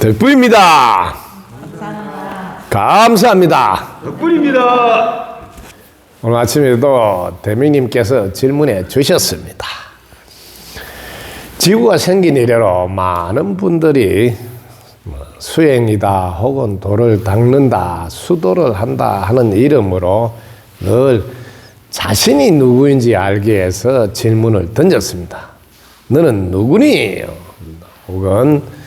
덕분입니다. 감사합니다. 덕분입니다. 오늘 아침에도 대미님께서 질문해 주셨습니다. 지구가 생긴 이래로 많은 분들이 뭐 수행이다 혹은 돌을 닦는다 수도를 한다 하는 이름으로 늘 자신이 누구인지 알기 위해서 질문을 던졌습니다. 너는 누구니? 혹은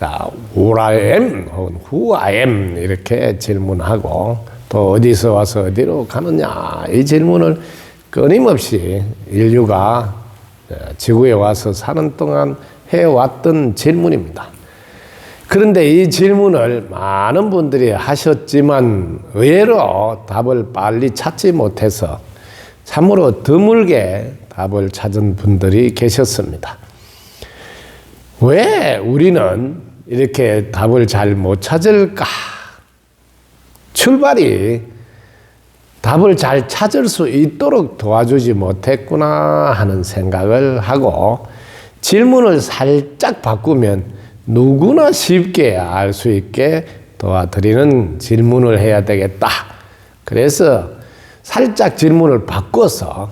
자, Who I am 혹은 Who I am 이렇게 질문하고 또 어디서 와서 어디로 가느냐 이 질문을 끊임없이 인류가 어, 지구에 와서 사는 동안 해왔던 질문입니다. 그런데 이 질문을 많은 분들이 하셨지만 의외로 답을 빨리 찾지 못해서 참으로 드물게 답을 찾은 분들이 계셨습니다. 왜 우리는 이렇게 답을 잘 못 찾을까? 출발이 답을 잘 찾을 수 있도록 도와주지 못했구나 하는 생각을 하고 질문을 살짝 바꾸면 누구나 쉽게 알 수 있게 도와드리는 질문을 해야 되겠다. 그래서 살짝 질문을 바꿔서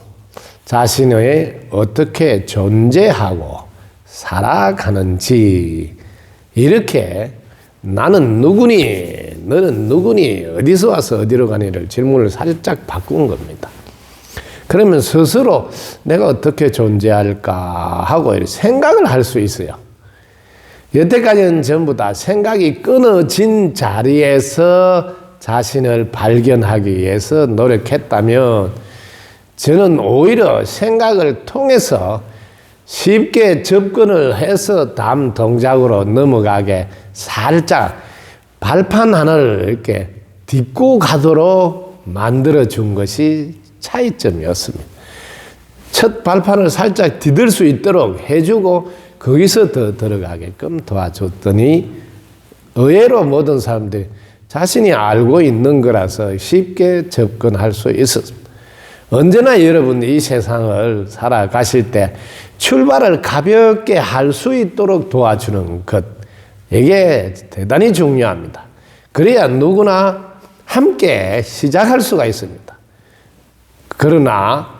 자신의 어떻게 존재하고 살아가는지 이렇게 나는 누구니 너는 누구니 어디서 와서 어디로 가니를 질문을 살짝 바꾼 겁니다. 그러면 스스로 내가 어떻게 존재할까 하고 생각을 할 수 있어요. 여태까지는 전부 다 생각이 끊어진 자리에서 자신을 발견하기 위해서 노력했다면 저는 오히려 생각을 통해서 쉽게 접근을 해서 다음 동작으로 넘어가게 살짝 발판 하나를 이렇게 딛고 가도록 만들어 준 것이 차이점이었습니다. 첫 발판을 살짝 디딜 수 있도록 해주고 거기서 더 들어가게끔 도와줬더니 의외로 모든 사람들이 자신이 알고 있는 거라서 쉽게 접근할 수 있었습니다. 언제나 여러분 이 세상을 살아가실 때 출발을 가볍게 할 수 있도록 도와주는 것. 이게 대단히 중요합니다. 그래야 누구나 함께 시작할 수가 있습니다. 그러나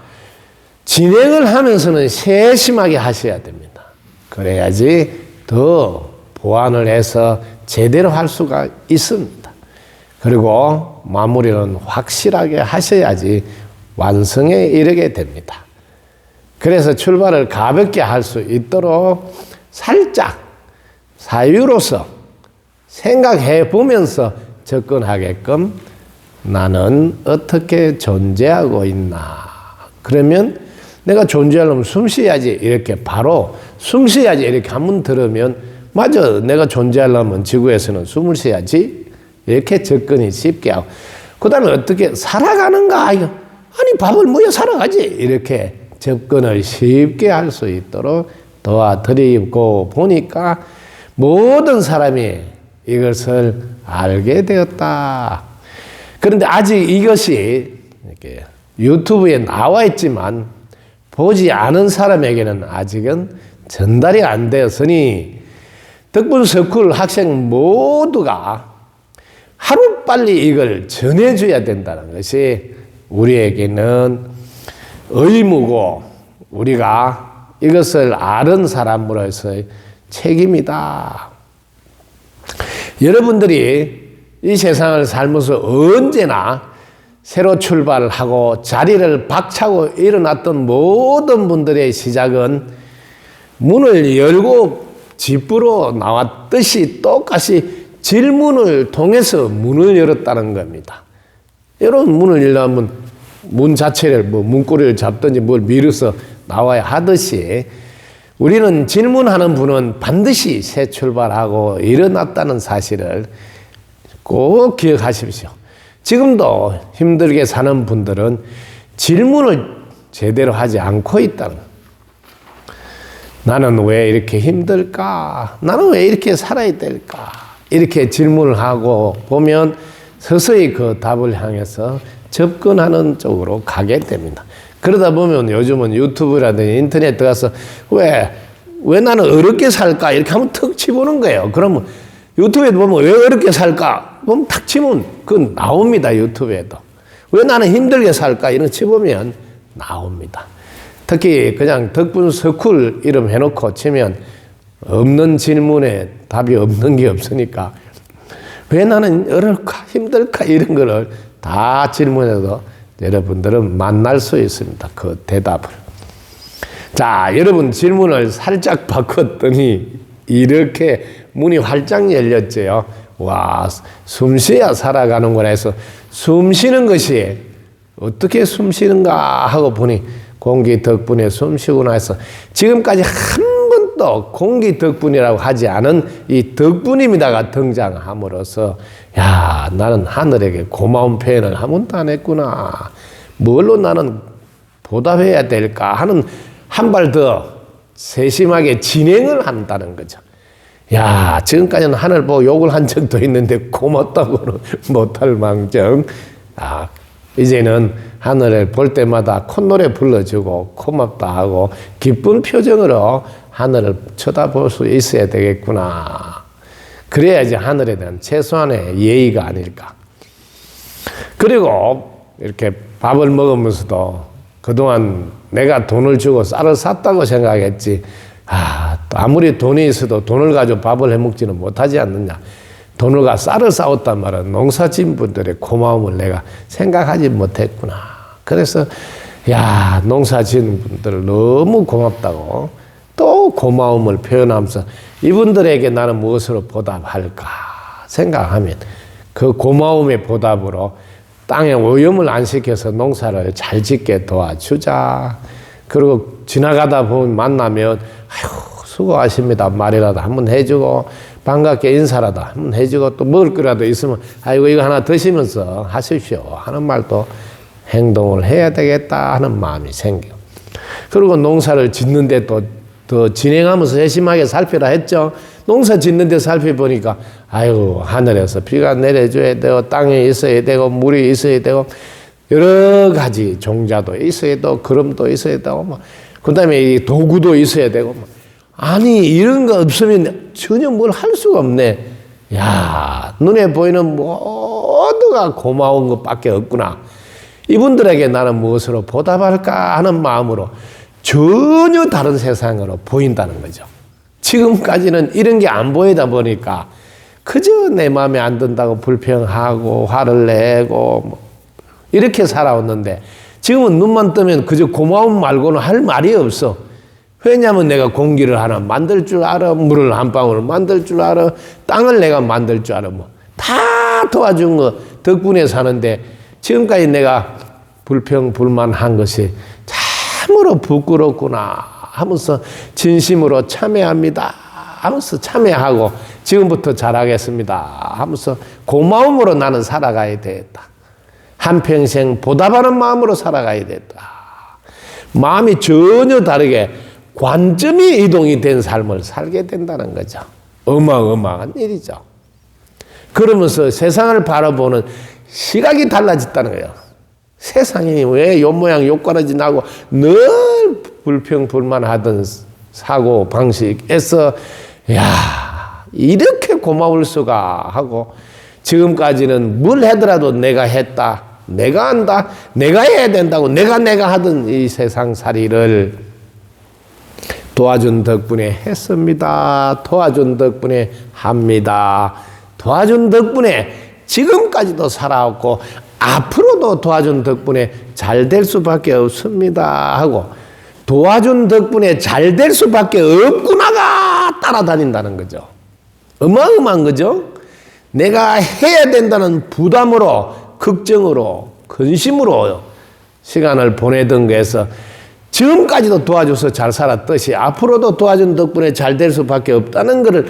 진행을 하면서는 세심하게 하셔야 됩니다. 그래야지 더 보완을 해서 제대로 할 수가 있습니다. 그리고 마무리는 확실하게 하셔야지 완성에 이르게 됩니다. 그래서 출발을 가볍게 할 수 있도록 살짝 사유로서 생각해 보면서 접근하게끔 나는 어떻게 존재하고 있나. 그러면 내가 존재하려면 숨 쉬어야지 이렇게 바로 숨 쉬어야지 이렇게 한 번 들으면 맞아 내가 존재하려면 지구에서는 숨을 쉬어야지 이렇게 접근이 쉽게 하고 그 다음에 어떻게 살아가는가 아니 밥을 먹여 살아가지 이렇게 접근을 쉽게 할 수 있도록 도와드리고 보니까 모든 사람이 이것을 알게 되었다. 그런데 아직 이것이 이렇게 유튜브에 나와 있지만 보지 않은 사람에게는 아직은 전달이 안 되었으니 덕분 서쿨 학생 모두가 하루 빨리 이걸 전해줘야 된다는 것이 우리에게는 의무고 우리가 이것을 아는 사람으로서의 책임이다. 여러분들이 이 세상을 살면서 언제나 새로 출발하고 자리를 박차고 일어났던 모든 분들의 시작은 문을 열고 집으로 나왔듯이 똑같이 질문을 통해서 문을 열었다는 겁니다. 여러분 문을 열려면 문 자체를 뭐 문고리를 잡든지 뭘 밀어서 나와야 하듯이 우리는 질문하는 분은 반드시 새 출발하고 일어났다는 사실을 꼭 기억하십시오. 지금도 힘들게 사는 분들은 질문을 제대로 하지 않고 있다는 나는 왜 이렇게 힘들까? 나는 왜 이렇게 살아야 될까? 이렇게 질문을 하고 보면 서서히 그 답을 향해서 접근하는 쪽으로 가게 됩니다. 그러다 보면 요즘은 유튜브라든지 인터넷 들어가서 왜, 왜 나는 어렵게 살까? 이렇게 한번 턱 치보는 거예요. 그러면 유튜브에 보면 왜 어렵게 살까? 보면 탁 치면 그 나옵니다. 유튜브에도. 왜 나는 힘들게 살까? 이런 거 치보면 나옵니다. 특히 그냥 덕분 서쿨 이름 해놓고 치면 없는 질문에 답이 없는 게 없으니까 왜 나는 어렵까 힘들까 이런 거를 다 질문해도 여러분들은 만날 수 있습니다. 그 대답을. 자, 여러분 질문을 살짝 바꿨더니 이렇게 문이 활짝 열렸죠. 와, 숨 쉬야 살아가는구나 해서 숨 쉬는 것이 어떻게 숨 쉬는가 하고 보니 공기 덕분에 숨 쉬구나 해서 지금까지 한 번도 공기 덕분이라고 하지 않은 이 덕분입니다가 등장함으로써 야, 나는 하늘에게 고마운 표현을 한 번도 안 했구나. 뭘로 나는 보답해야 될까 하는 한 발 더 세심하게 진행을 한다는 거죠. 야, 지금까지는 하늘 보고 욕을 한 적도 있는데 고맙다고는 못할 망정. 아, 이제는 하늘을 볼 때마다 콧노래 불러주고 고맙다 하고 기쁜 표정으로 하늘을 쳐다볼 수 있어야 되겠구나. 그래야지 하늘에 대한 최소한의 예의가 아닐까. 그리고 이렇게 밥을 먹으면서도 그동안 내가 돈을 주고 쌀을 샀다고 생각했지. 아, 또 아무리 돈이 있어도 돈을 가지고 밥을 해 먹지는 못하지 않느냐. 돈을 가 쌀을 싸웠단 말은 농사진 분들의 고마움을 내가 생각하지 못했구나. 그래서 야 농사진 분들 너무 고맙다고 또 고마움을 표현하면서 이분들에게 나는 무엇으로 보답할까 생각하면 그 고마움의 보답으로 땅에 오염을 안 시켜서 농사를 잘 짓게 도와주자. 그리고 지나가다 보면 만나면 아유 수고하십니다 말이라도 한번 해주고 반갑게 인사라도 한번 해주고 또 먹을 거라도 있으면 아이고 이거 하나 드시면서 하십시오 하는 말도 행동을 해야 되겠다 하는 마음이 생겨. 그리고 농사를 짓는데 또 더 진행하면서 세심하게 살피라 했죠. 농사 짓는데 살펴보니까 아이고 하늘에서 비가 내려줘야 되고 땅에 있어야 되고 물이 있어야 되고 여러 가지 종자도 있어야 되고 그름도 있어야 되고 뭐 그다음에 이 도구도 있어야 되고 뭐 아니 이런 거 없으면 전혀 뭘 할 수가 없네. 야 눈에 보이는 모두가 고마운 것밖에 없구나. 이분들에게 나는 무엇으로 보답할까 하는 마음으로 전혀 다른 세상으로 보인다는 거죠. 지금까지는 이런 게 안 보이다 보니까 그저 내 마음에 안 든다고 불평하고 화를 내고 뭐 이렇게 살아왔는데 지금은 눈만 뜨면 그저 고마움 말고는 할 말이 없어. 왜냐하면 내가 공기를 하나 만들 줄 알아, 물을 한 방울 만들 줄 알아, 땅을 내가 만들 줄 알아, 뭐 다 도와준 거 덕분에 사는데 지금까지 내가 불평 불만한 것이 참으로 부끄럽구나 하면서 진심으로 참여합니다 하면서 참여하고 지금부터 잘하겠습니다 하면서 고마움으로 나는 살아가야 되겠다. 한평생 보답하는 마음으로 살아가야 되겠다. 마음이 전혀 다르게 관점이 이동이 된 삶을 살게 된다는 거죠. 어마어마한 일이죠. 그러면서 세상을 바라보는 시각이 달라졌다는 거예요. 세상이 왜요 모양 요 꽈라지 나고 늘 불평 불만하던 사고 방식에서 야 이렇게 고마울 수가 하고 지금까지는 뭘 하더라도 내가 했다 내가 한다 내가 해야 된다고 내가 내가 하던 이 세상살이를 도와준 덕분에 했습니다. 도와준 덕분에 합니다. 도와준 덕분에 지금까지도 살아왔고 앞으로도 도와준 덕분에 잘 될 수밖에 없습니다 하고 도와준 덕분에 잘 될 수밖에 없구나가 따라다닌다는 거죠. 어마어마한 거죠. 내가 해야 된다는 부담으로 걱정으로 근심으로 시간을 보내던 거에서 지금까지도 도와줘서 잘 살았듯이 앞으로도 도와준 덕분에 잘 될 수밖에 없다는 것을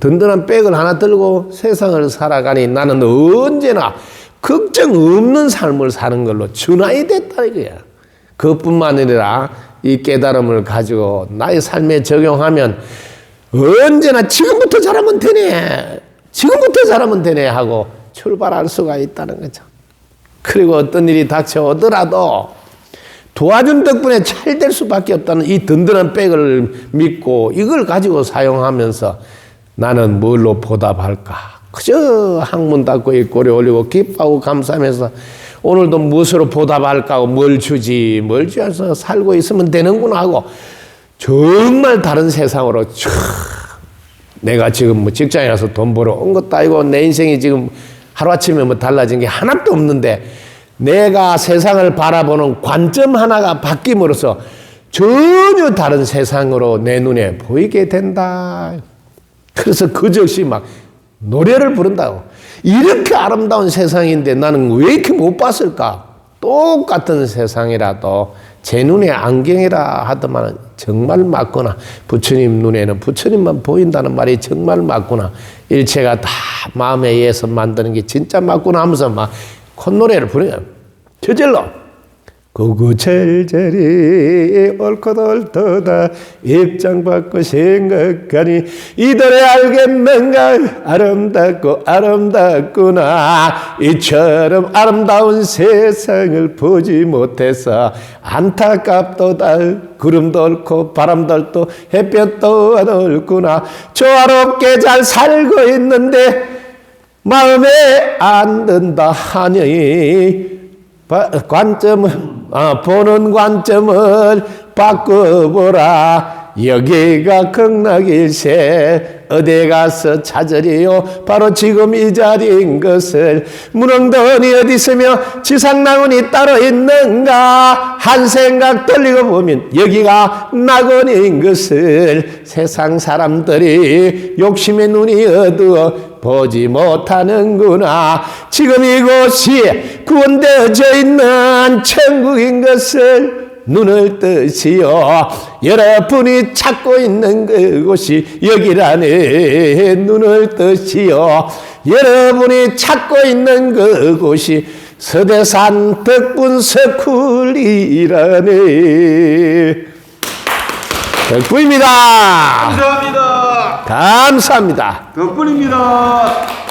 든든한 백을 하나 들고 세상을 살아가니 나는 언제나 걱정 없는 삶을 사는 걸로 준하이 됐다 이거야. 그뿐만 아니라 이 깨달음을 가지고 나의 삶에 적용하면 언제나 지금부터 잘하면 되네. 지금부터 잘하면 되네 하고 출발할 수가 있다는 거죠. 그리고 어떤 일이 닥쳐오더라도 도와준 덕분에 잘 될 수밖에 없다는 이 든든한 백을 믿고 이걸 가지고 사용하면서 나는 뭘로 보답할까? 그저 항문 닫고 입꼬리 올리고 기뻐하고 감사하면서 오늘도 무엇으로 보답할까? 뭘 주지? 뭘 주어서 살고 있으면 되는구나 하고 정말 다른 세상으로 촥 내가 지금 뭐 직장에 가서 돈 벌어 온 것도 아니고 내 인생이 지금 하루아침에 뭐 달라진 게 하나도 없는데 내가 세상을 바라보는 관점 하나가 바뀜으로써 전혀 다른 세상으로 내 눈에 보이게 된다. 그래서 그 즉시 막 노래를 부른다고. 이렇게 아름다운 세상인데 나는 왜 이렇게 못 봤을까? 똑같은 세상이라도 제 눈에 안경이라 하더만 정말 맞구나. 부처님 눈에는 부처님만 보인다는 말이 정말 맞구나. 일체가 다 마음에 의해서 만드는 게 진짜 맞구나 하면서 막 콧노래를 부르요. 저절로. 구구절절이 옳고 옳도다 입장 바꿔 생각하니 이들의 알겠는가 아름답고 아름답구나 이처럼 아름다운 세상을 보지 못해서 안타깝도다 구름도 옳고 바람도 옳고 햇볕도 안 옳구나 조화롭게 잘 살고 있는데 마음에 안 든다 하니 바- 관점을 아, 보는 관점을 바꿔보라. 여기가 극락일세. 어디 가서 찾으리요? 바로 지금 이 자리인 것을. 문흥돈이 어디 있으며 지상낙원이 따로 있는가? 한 생각 돌리고 보면 여기가 낙원인 것을. 세상 사람들이 욕심의 눈이 어두워 보지 못하는구나. 지금 이곳이 구원되어져 있는 천국인 것을 눈을 뜨시오. 여러분이 찾고 있는 그곳이 여기라네. 눈을 뜨시오. 여러분이 찾고 있는 그곳이 서대산 덕분 서쿨이라네. 덕분입니다. 감사합니다. 감사합니다. 덕분입니다.